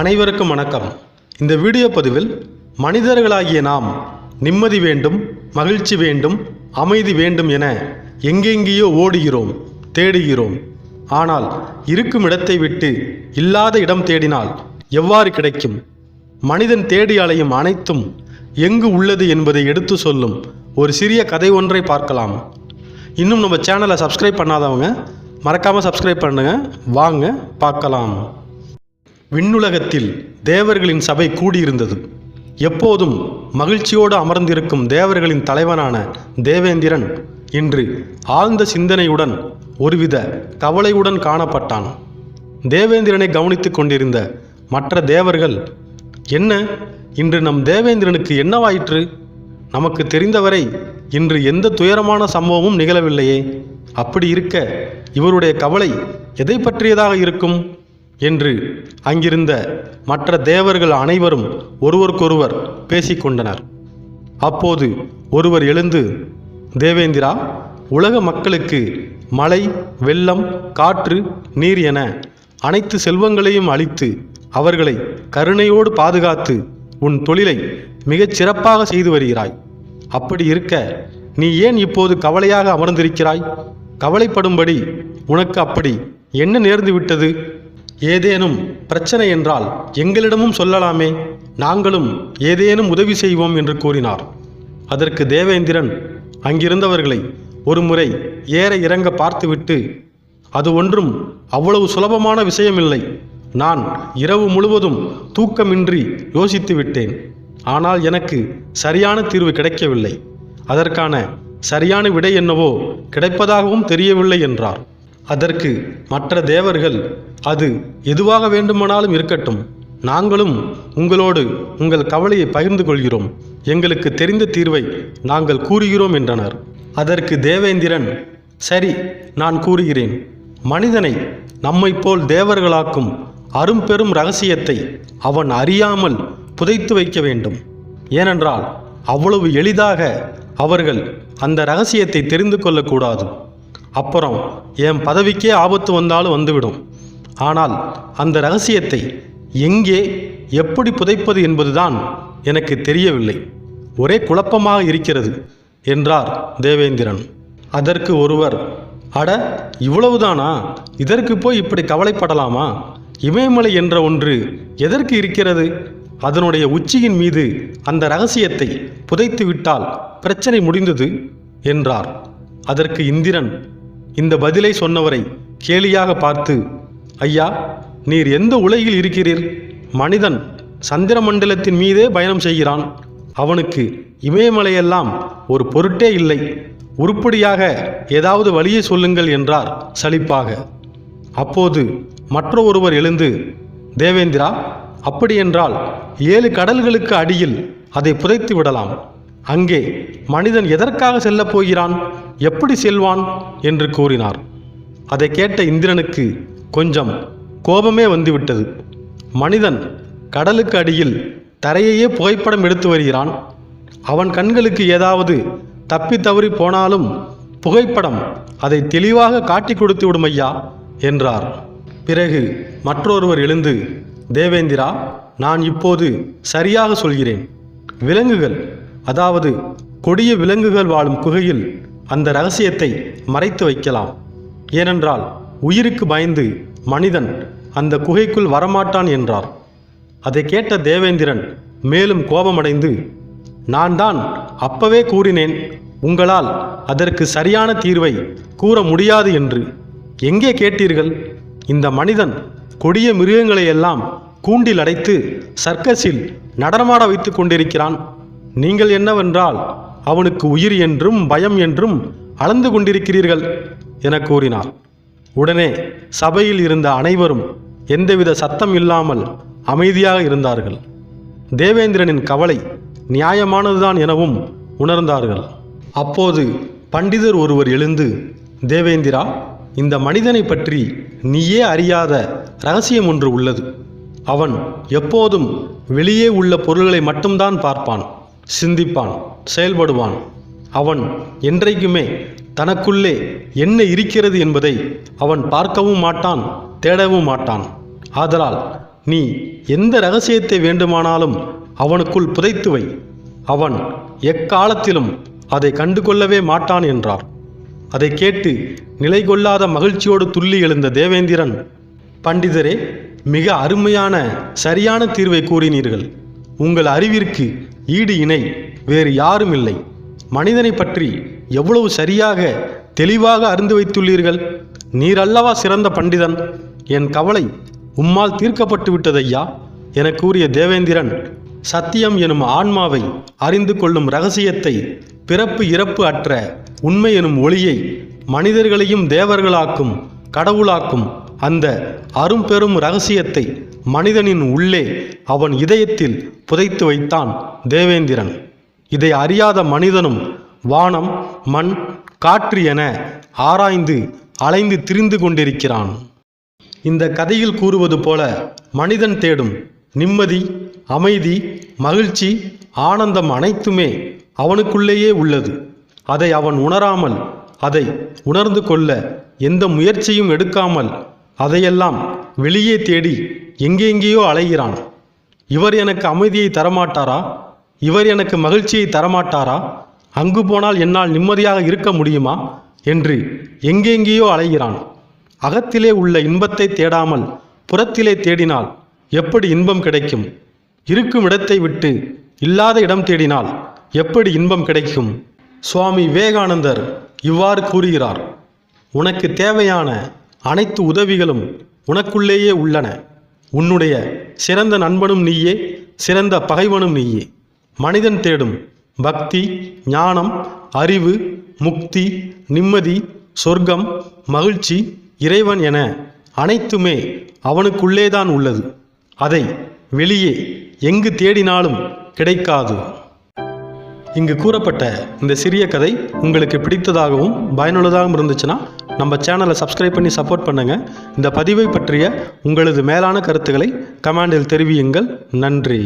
அனைவருக்கும் வணக்கம். இந்த வீடியோ பதிவில் மனிதர்களாகிய நாம் நிம்மதி வேண்டும் மகிழ்ச்சி வேண்டும் அமைதி வேண்டும் என எங்கெங்கேயோ ஓடுகிறோம் தேடுகிறோம். ஆனால் இருக்கும் இடத்தை விட்டு இல்லாத இடம் தேடினால் எவ்வாறு கிடைக்கும்? மனிதன் தேடி அலையும் அனைத்தும் எங்கு உள்ளது என்பதை எடுத்து சொல்லும் ஒரு சிறிய கதை ஒன்றை பார்க்கலாம். இன்னும் நம்ம சேனலை சப்ஸ்கிரைப் பண்ணாதவங்க மறக்காமல் சப்ஸ்கிரைப் பண்ணுங்கள் வாங்க பார்க்கலாம். விண்ணுலகத்தில் தேவர்களின் சபை கூடியிருந்தது. எப்போதும் மகிழ்ச்சியோடு அமர்ந்திருக்கும் தேவர்களின் தலைவனான தேவேந்திரன் இன்று ஆழ்ந்த சிந்தனையுடன் ஒருவித கவலையுடன் காணப்பட்டான். தேவேந்திரனை கவனித்துக் கொண்டிருந்த மற்ற தேவர்கள் என்ன? இன்று நம் தேவேந்திரனுக்கு என்னவாயிற்று? நமக்கு தெரிந்தவரை இன்று எந்த துயரமான சம்பவமும் நிகழவில்லையே. அப்படி இருக்க இவருடைய கவலை எதை பற்றியதாக இருக்கும்? என்று அங்கிருந்த மற்ற தேவர்கள் அனைவரும் ஒருவருக்கொருவர் பேசிக்கொண்டனர். அப்போது ஒருவர் எழுந்து தேவேந்திரா உலக மக்களுக்கு மழை வெள்ளம் காற்று நீர் என அனைத்து செல்வங்களையும் அளித்து அவர்களை கருணையோடு பாதுகாத்து உன் தொழிலை மிகச் சிறப்பாக செய்து வருகிறாய். அப்படி இருக்க நீ ஏன் இப்போது கவலையாக அமர்ந்திருக்கிறாய்? கவலைப்படும்படி உனக்கு அப்படி என்ன நேர்ந்து விட்டது? ஏதேனும் பிரச்சனை என்றால் எங்களிடமும் சொல்லலாமே. நாங்களும் ஏதேனும் உதவி செய்வோம் என்று கூறினார். அதற்கு தேவேந்திரன் அங்கிருந்தவர்களை ஒருமுறை ஏற இறங்க பார்த்துவிட்டு அது ஒன்றும் அவ்வளவு சுலபமான விஷயமில்லை. நான் இரவு முழுவதும் தூக்கமின்றி யோசித்து விட்டேன். ஆனால் எனக்கு சரியான தீர்வு கிடைக்கவில்லை. அதற்கான சரியான விடை என்னவோ கிடைப்பதாகவும் தெரியவில்லை என்றார். அதற்கு மற்ற தேவர்கள் அது எதுவாக வேண்டுமானாலும் இருக்கட்டும். நாங்களும் உங்களோடு உங்கள் கவலையை பகிர்ந்து கொள்கிறோம். எங்களுக்கு தெரிந்த தீர்வை நாங்கள் கூறுகிறோம் என்றனர். அதற்கு தேவேந்திரன் சரி நான் கூறுகிறேன். மனிதனை நம்மைப் போல் தேவர்களாக்கும் அரும்பெரும் ரகசியத்தை அவன் அறியாமல் புதைத்து வைக்க வேண்டும். ஏனென்றால் அவ்வளவு எளிதாக அவர்கள் அந்த ரகசியத்தை தெரிந்து கொள்ளக்கூடாது. அப்புறம் என் பதவிக்கே ஆபத்து வந்தாலும் வந்துவிடும். ஆனால் அந்த ரகசியத்தை எங்கே எப்படி புதைப்பது என்பதுதான் எனக்கு தெரியவில்லை. ஒரே குழப்பமாக இருக்கிறது என்றார் தேவேந்திரன். அதற்கு ஒருவர் அட இவ்வளவுதானா? இதற்கு போய் இப்படி கவலைப்படலாமா? இமயமலை என்ற ஒன்று எதற்கு இருக்கிறது? அதனுடைய உச்சியின் மீது அந்த ரகசியத்தை புதைத்து விட்டால் பிரச்சனை முடிந்தது என்றார். அதற்கு இந்திரன் இந்த பதிலை சொன்னவரை கேலியாக பார்த்து ஐயா நீர் எந்த உலகில் இருக்கிறீர்? மனிதன் சந்திர மண்டலத்தின் மீதே பயணம் செய்கிறான். அவனுக்கு இமயமலையெல்லாம் ஒரு பொருட்டே இல்லை. உருப்படியாக ஏதாவது வழியை சொல்லுங்கள் என்றார் சலிப்பாக. அப்போது மற்ற ஒருவர் எழுந்து தேவேந்திரா அப்படியென்றால் ஏழு கடல்களுக்கு அடியில் அதை புதைத்து விடலாம். அங்கே மனிதன் எதற்காக செல்லப் போகிறான்? எப்படி செல்வான்? என்று கூறினார். அதை கேட்ட இந்திரனுக்கு கொஞ்சம் கோபமே வந்துவிட்டது. மனிதன் கடலுக்கு அடியில் தரையையே புகைப்படம் எடுத்து வருகிறான். அவன் கண்களுக்கு ஏதாவது தப்பி தவறி போனாலும் புகைப்படம் அதை தெளிவாக காட்டி கொடுத்து விடும் ஐயா என்றார். பிறகு மற்றொருவர் எழுந்து தேவேந்திரா நான் இப்போது சரியாக சொல்கிறேன். விலங்குகள் அதாவது கொடிய விலங்குகள் வாழும் குகையில் அந்த ரகசியத்தை மறைத்து வைக்கலாம். ஏனென்றால் உயிருக்கு பயந்து மனிதன் அந்த குகைக்குள் வரமாட்டான் என்றார். அதை கேட்ட தேவேந்திரன் மேலும் கோபமடைந்து நான் தான் அப்பவே கூறினேன் உங்களால் அதற்கு சரியான தீர்வை கூற முடியாது என்று. எங்கே கேட்டீர்கள்? இந்த மனிதன் கொடிய மிருகங்களை எல்லாம் கூண்டில் அடைத்து சர்க்கஸில் நடனமாட வைத்து கொண்டிருக்கிறான். நீங்கள் என்னவென்றால் அவனுக்கு உயிர் என்றும் பயம் என்றும் அளந்து கொண்டிருக்கிறீர்கள் என கூறினார். உடனே சபையில் இருந்த அனைவரும் எந்தவித சத்தம் இல்லாமல் அமைதியாக இருந்தார்கள். தேவேந்திரனின் கவலை நியாயமானதுதான் எனவும் உணர்ந்தார்கள். அப்போது பண்டிதர் ஒருவர் எழுந்து தேவேந்திரா இந்த மனிதனை பற்றி நீயே அறியாத ரகசியம் ஒன்று உள்ளது. அவன் எப்போதும் வெளியே உள்ள பொருள்களை மட்டும்தான் பார்ப்பான். சிந்திப்பான் செயல்படுவான். அவன் என்றைக்குமே தனக்குள்ளே என்ன இருக்கிறது என்பதை அவன் பார்க்கவும் மாட்டான் தேடவும் மாட்டான். ஆதலால் நீ எந்த ரகசியத்தை வேண்டுமானாலும் அவனுக்குள் புதைத்து வை. அவன் எக்காலத்திலும் அதை கண்டுகொள்ளவே மாட்டான் என்றார். அதை கேட்டு நிலை கொள்ளாத மகிழ்ச்சியோடு துள்ளி எழுந்த தேவேந்திரன் பண்டிதரே மிக அருமையான சரியான தீர்வை கூறினீர்கள். உங்கள் அறிவிற்கு ஈடு இணை வேறு யாரும் இல்லை. மனிதனை பற்றி எவ்வளவு சரியாக தெளிவாக அறிந்து வைத்துள்ளீர்கள்? நீர் அல்லவா சிறந்த பண்டிதன்? என் கவலை உம்மால் தீர்க்கப்பட்டு விட்டதையா என கூறிய தேவேந்திரன் சத்தியம் எனும் ஆன்மாவை அறிந்து கொள்ளும் ரகசியத்தை பிறப்பு இறப்பு அற்ற உண்மை எனும் ஒளியை மனிதர்களையும் தேவர்களாக்கும் கடவுளாக்கும் அந்த அரும்பெரும் ரகசியத்தை மனிதனின் உள்ளே அவன் இதயத்தில் புதைத்து வைத்தான் தேவேந்திரன். இதை அறியாத மனிதனும் வானம் மண் காற்று என ஆராய்ந்து அலைந்து திரிந்து கொண்டிருக்கிறான். இந்த கதையில் கூறுவது போல மனிதன் தேடும் நிம்மதி அமைதி மகிழ்ச்சி ஆனந்தம் அனைத்துமே அவனுக்குள்ளேயே உள்ளது. அதை அவன் உணராமல் அதை உணர்ந்து கொள்ள எந்த முயற்சியும் எடுக்காமல் அதையெல்லாம் வெளியே தேடி எங்கெங்கேயோ அலைகிறான். இவர் எனக்கு அமைதியை தரமாட்டாரா? இவர் எனக்கு மகிழ்ச்சியை தரமாட்டாரா? அங்கு போனால் என்னால் நிம்மதியாக இருக்க முடியுமா? என்று எங்கெங்கேயோ அலைகிறான். அகத்திலே உள்ள இன்பத்தை தேடாமல் புறத்திலே தேடினால் எப்படி இன்பம் கிடைக்கும்? இருக்கும் இடத்தை விட்டு இல்லாத இடம் தேடினால் எப்படி இன்பம் கிடைக்கும்? சுவாமி விவேகானந்தர் இவ்வாறு கூறுகிறார். உனக்கு தேவையான அனைத்து உதவிகளும் உனக்குள்ளேயே உள்ளன. உன்னுடைய சிறந்த நண்பனும் நீயே சிறந்த பகைவனும் நீயே. மனிதன் தேடும் பக்தி ஞானம் அறிவு முக்தி நிம்மதி சொர்க்கம் மகிழ்ச்சி இறைவன் என அனைத்துமே அவனுக்குள்ளேதான் உள்ளது. அதை வெளியே எங்கு தேடினாலும் கிடைக்காது. இங்கு கூறப்பட்ட இந்த சிறிய கதை உங்களுக்கு பிடித்ததாகவும் பயனுள்ளதாகவும் இருந்துச்சுன்னா நம்ம சேனலை சப்ஸ்கிரைப் பண்ணி சப்போர்ட் பண்ணுங்கள் இந்த பதிவை பற்றிய உங்களது மேலான கருத்துக்களை கமெண்டில் தெரிவியுங்கள். நன்றி.